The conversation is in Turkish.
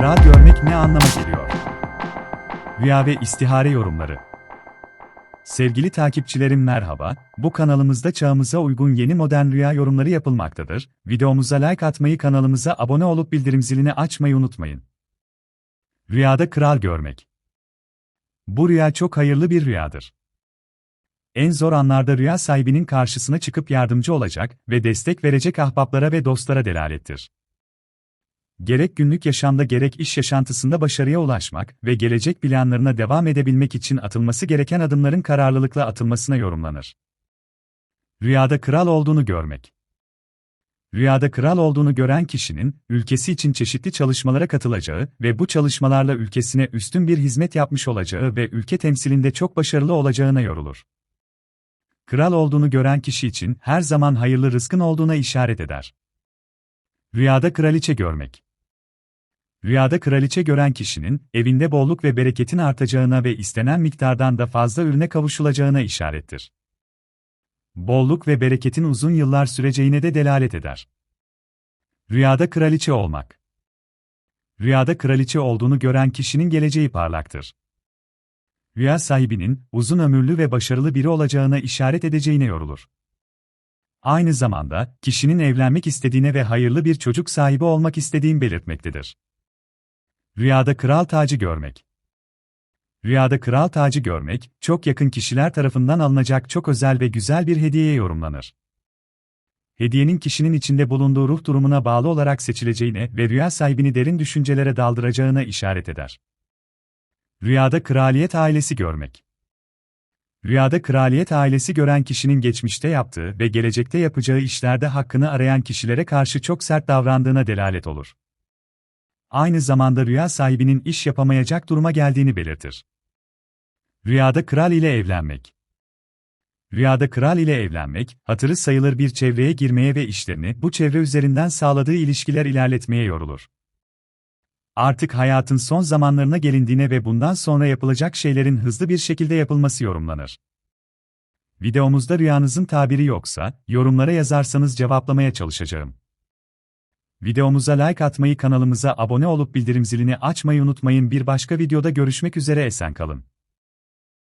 kral görmek ne anlama geliyor? Rüya ve istihare yorumları. Sevgili takipçilerim merhaba, bu kanalımızda çağımıza uygun yeni modern rüya yorumları yapılmaktadır. Videomuza like atmayı kanalımıza abone olup bildirim zilini açmayı unutmayın. Rüyada kral görmek. Bu rüya çok hayırlı bir rüyadır. En zor anlarda rüya sahibinin karşısına çıkıp yardımcı olacak ve destek verecek ahbaplara ve dostlara delalettir. Gerek günlük yaşamda gerek iş yaşantısında başarıya ulaşmak ve gelecek planlarına devam edebilmek için atılması gereken adımların kararlılıkla atılmasına yorumlanır. Rüyada kral olduğunu görmek. Rüyada kral olduğunu gören kişinin, ülkesi için çeşitli çalışmalara katılacağı ve bu çalışmalarla ülkesine üstün bir hizmet yapmış olacağı ve ülke temsilinde çok başarılı olacağına yorulur. Kral olduğunu gören kişi için her zaman hayırlı rızkın olduğuna işaret eder. Rüyada kraliçe görmek. Rüyada kraliçe gören kişinin, evinde bolluk ve bereketin artacağına ve istenen miktardan da fazla ürüne kavuşulacağına işarettir. Bolluk ve bereketin uzun yıllar süreceğine de delalet eder. Rüyada kraliçe olmak. Rüyada kraliçe olduğunu gören kişinin geleceği parlaktır. Rüya sahibinin, uzun ömürlü ve başarılı biri olacağına işaret edeceğine yorulur. Aynı zamanda, kişinin evlenmek istediğine ve hayırlı bir çocuk sahibi olmak istediğini belirtmektedir. Rüyada kral tacı görmek. Rüyada kral tacı görmek, çok yakın kişiler tarafından alınacak çok özel ve güzel bir hediyeye yorumlanır. Hediyenin kişinin içinde bulunduğu ruh durumuna bağlı olarak seçileceğine ve rüya sahibini derin düşüncelere daldıracağına işaret eder. Rüyada kraliyet ailesi görmek. Rüyada kraliyet ailesi gören kişinin geçmişte yaptığı ve gelecekte yapacağı işlerde hakkını arayan kişilere karşı çok sert davrandığına delalet olur aynı zamanda rüya sahibinin iş yapamayacak duruma geldiğini belirtir. Rüyada kral ile evlenmek. Rüyada kral ile evlenmek, hatırı sayılır bir çevreye girmeye ve işlerini bu çevre üzerinden sağladığı ilişkiler ilerletmeye yorulur. Artık hayatın son zamanlarına gelindiğine ve bundan sonra yapılacak şeylerin hızlı bir şekilde yapılması yorumlanır. Videomuzda rüyanızın tabiri yoksa, yorumlara yazarsanız cevaplamaya çalışacağım. Videomuza like atmayı kanalımıza abone olup bildirim zilini açmayı unutmayın. Bir başka videoda görüşmek üzere esen kalın.